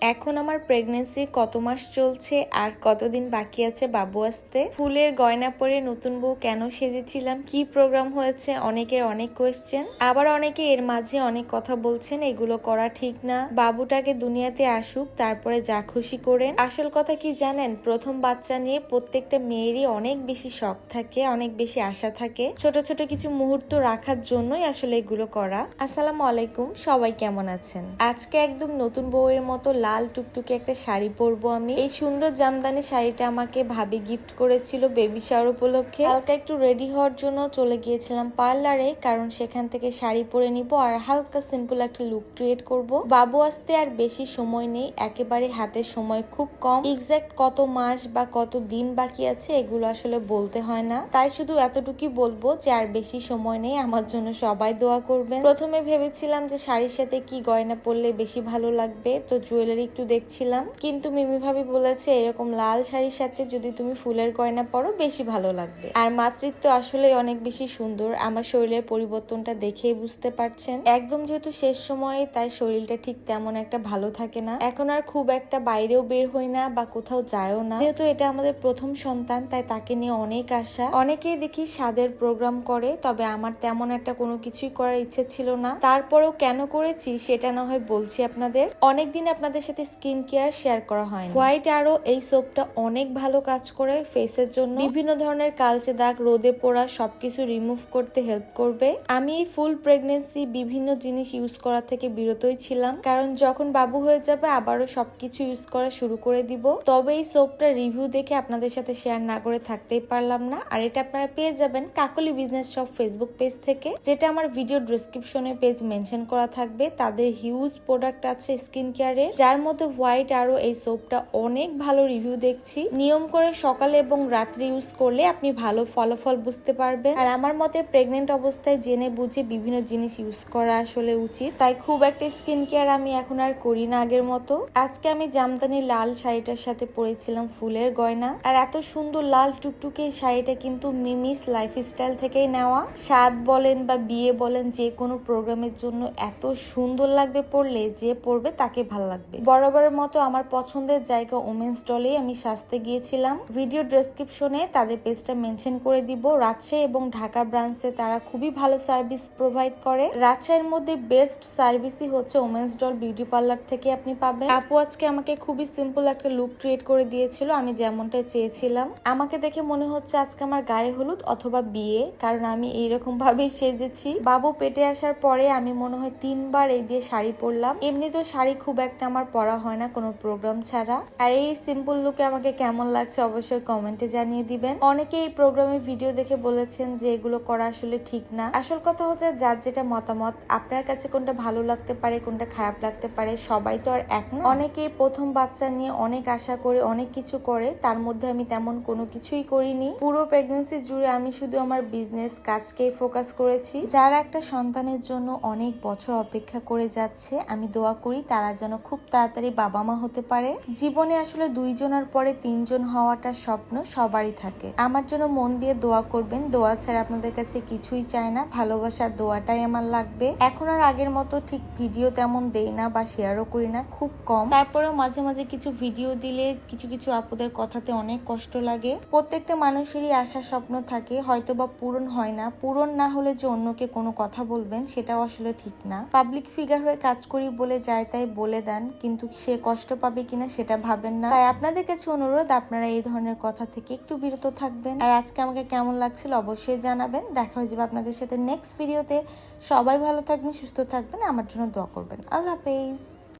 এখন আমার প্রেগনেন্সি কত মাস চলছে আর কতদিন বাকি আছে বাবু আসতে? ফুলের গয়না পরে নতুন বউ কেন সেজেছিলাম? কি প্রোগ্রাম হয়েছে? অনেকের অনেক কোয়েশ্চেন আবার অনেকে এর মাঝে অনেক কথা বলছেন, এগুলো করা ঠিক না। বাবুটাকে দুনিয়াতে আসুক, তারপরে যা খুশি করেন। আসল কথা কি জানেন? প্রথম বাচ্চা নিয়ে প্রত্যেকটা মেয়েরই অনেক বেশি শখ থাকে, অনেক বেশি আশা থাকে। ছোট ছোট কিছু মুহূর্ত রাখার জন্যই আসলে এগুলো করা। আসসালামু আলাইকুম, সবাই কেমন আছেন? আজকে একদম নতুন বউয়ের মতো লাল টুকটুকে একটা শাড়ি পরবো আমি। এই সুন্দর জামদানি শাড়িটা আমাকে ভাবি গিফট করেছিল বেবি শাওয়ার উপলক্ষে। হালকা একটু রেডি হওয়ার জন্য চলে গিয়েছিলাম পার্লারে কারণ সেখান থেকে শাড়ি পরে নিব আর হালকা সিম্পল একটা লুক ক্রিয়েট করব। বাবু আসতে আর বেশি সময় নেই, একেবারে হাতে সময় খুব কম। এক্সাক্ট কত মাস বা কত দিন বাকি আছে এগুলো আসলে বলতে হয় না। তাই শুধু এতটুকুই বলব যে আর বেশি সময় নেই, আমার জন্য সবাই দোয়া করবেন। প্রথমে ভেবেছিলাম যে শাড়ির সাথে কি গয়না পরলে বেশি ভালো লাগবে, তো জুয়েলারি একটু দেখছিলাম। কিন্তু মিমি ভাবি বলেছে, এরকম লাল শাড়ির সাথে যদি তুমি ফুলের গয়না পরো, বেশি ভালো লাগবে। আর মাতৃত্ব আসলে অনেক বেশি সুন্দর। আমার শরীরের পরিবর্তনটা দেখেই বুঝতে পারছেন। একদম যেহেতু শেষ সময়ে, তাই শরীরটা ঠিক তেমন একটা ভালো থাকে না। এখন আর খুব একটা বাইরেও বের হই না বা কোথাও যায়ও না। যেহেতু এটা আমাদের প্রথম সন্তান, তাই তাকে নিয়ে অনেক আশা। অনেকেই দেখি স্বাদের প্রোগ্রাম করে, তবে আমার তেমন একটা কোনো কিছুই করার ইচ্ছে ছিল না। তারপরেও কেন করেছি, সেটা না হয় বলছি আপনাদের। অনেকদিন আপনাদের সাথে স্কিন কেয়ার শেয়ার করা হয় হোয়াইট আরও এই সোপটা অনেক ভালো কাজ করে ফেসের জন্য। বিভিন্ন ধরনের কালচে দাগ, রোদে পোড়া সবকিছু রিমুভ করতে হেল্প করবে। আমি ফুল প্রেগনেন্সি বিভিন্ন জিনিস ইউজ করা থেকে বিরতই ছিলাম। কারণ যখন বাবু হয়ে যাবে, আবারও সবকিছু ইউজ করা শুরু করে দিব। তবে এই সোপটা রিভিউ দেখে আপনাদের সাথে শেয়ার না করে থাকতেই পারলাম না। আর এটা আপনারা পেয়ে যাবেন Kakoli business shop Facebook page থেকে, যেটা আমার ভিডিও ডিসক্রিপশনে পেজ মেনশন করা থাকবে। তাদের হিউজ প্রোডাক্ট আছে স্কিন কেয়ারের যার মধ্যে হোয়াইট আরও এই সোপটা অনেক ভালো রিভিউ দেখছি। নিয়ম করে সকালে এবং রাত্রে ইউজ করলে আপনি ভালো ফলাফল বুঝতে পারবেন। আর আমার মতে প্রেগনেন্ট অবস্থায় জেনে বুঝে বিভিন্ন জিনিস ইউজ করা আসলে উচিত। তাই খুব একটা স্কিন কেয়ার আমি এখন আর করি না আগের মতো। আজকে আমি জামদানি লাল শাড়িটার সাথে পরেছিলাম ফুলের গয়না। আর এত সুন্দর লাল টুকটুকে শাড়িটা কিন্তু মিমিস লাইফস্টাইল থেকেই নেওয়া। স্বাদ বলেন বা বিয়ে বলেন, যে কোনো প্রোগ্রামের জন্য এত সুন্দর লাগবে পরলে, যে পরবে তাকে ভালো লাগবে। বরাবরের মতো আমার পছন্দের জায়গা ওমেন্স ডলেই আমি সাজতে গিয়েছিলাম। ভিডিও ডেসক্রিপশনে তাদের পেজটা মেনশন করে দিব। রাজশাহী এবং ঢাকা ব্রাঞ্চে তারা খুবই ভালো সার্ভিস প্রোভাইড করে। রাজশাহীর মধ্যে বেস্ট সার্ভিসই হচ্ছে ওমেন্স ডল বিউটি পার্লার থেকে আপনি পাবেন। আপু আজকে আমাকে খুবই সিম্পল একটা লুক ক্রিয়েট করে দিয়েছিল, আমি যেমনটা চেয়েছিলাম। আমাকে দেখে মনে হচ্ছে আজকে আমার গায়ে হলুদ অথবা বিয়ে, কারণ আমি এইরকম ভাবেই সেজেছি। বাবু পেটে আসার পরে আমি মনে হয় তিনবার এই দিয়ে শাড়ি পরলাম। এমনি তো শাড়ি খুব একটা আমার পরা হয় না, কোনো প্রোগ্রাম ছাড়া। আর এই সিম্পল লুকে আমাকে কেমন লাগছে অবশ্যই কমেন্টে জানিয়ে দিবেন। অনেকে এই প্রোগ্রামের ভিডিও দেখে বলেছেন যে এগুলো করা আসলে ঠিক না। আসল কথা হচ্ছে যার যেটা মতামত, আপনার কাছে কোনটা ভালো লাগতে পারে, কোনটা খারাপ লাগতে পারে, সবাই তো আর এক না। অনেকেই প্রথম বাচ্চা নিয়ে অনেক আশা করে, অনেক কিছু করে, তার মধ্যে আমি তেমন কোনো কিছুই করিনি। পুরো প্রেগনেন্সি জুড়ে আমি শুধু আমার বিজনেস কাজকেই ফোকাস করেছি। যারা একটা সন্তানের জন্য অনেক বছর অপেক্ষা করে যাচ্ছে, আমি দোয়া করি তারা যেন খুব তাড়াতাড়ি বাবা মা হতে পারে। জীবনে আসলে দুইজনের পরে তিনজন হওয়াটা স্বপ্ন সবারই থাকে। আমার জন্য মন দিয়ে দোয়া করবেন। দোয়া ছাড়া আপনাদের কাছে কিছুই চায় না। ভালোবাসার দোয়াটাই আমার লাগবে। এখন আর আগের মতো ঠিক ভিডিও তেমন দেই না বা শেয়ারও করি না, খুব কম। তারপরেও মাঝে মাঝে কিছু ভিডিও দিলে কিছু কিছু আপুদের কথাতে অনেক কষ্ট লাগে। প্রত্যেকটা মানুষেরই আশা স্বপ্ন থাকে হয়তো বা পূরণ হয় না। পূরণ না হলে যে অন্যকে কোনো কথা বলবেন, সেটাও আসলে ঠিক না। পাবলিক ফিগার হয়ে কাজ করি বলে যায় তাই বলে দেন কিন্তু সে কষ্ট পাবে কিনা সেটা ভাবেন না। তাই আপনাদের কাছে অনুরোধ, আপনারা এই ধরনের কথা থেকে একটু বিরত থাকবেন। আর আজকে আমাকে কেমন লাগছিল অবশ্যই জানাবেন। দেখা হয়ে যাবে আপনাদের সাথে নেক্সট ভিডিওতে সবাই ভালো থাকবেন, সুস্থ থাকবেন, আমার জন্য দোয়া করবেন। আল্লাহ হাফেজ।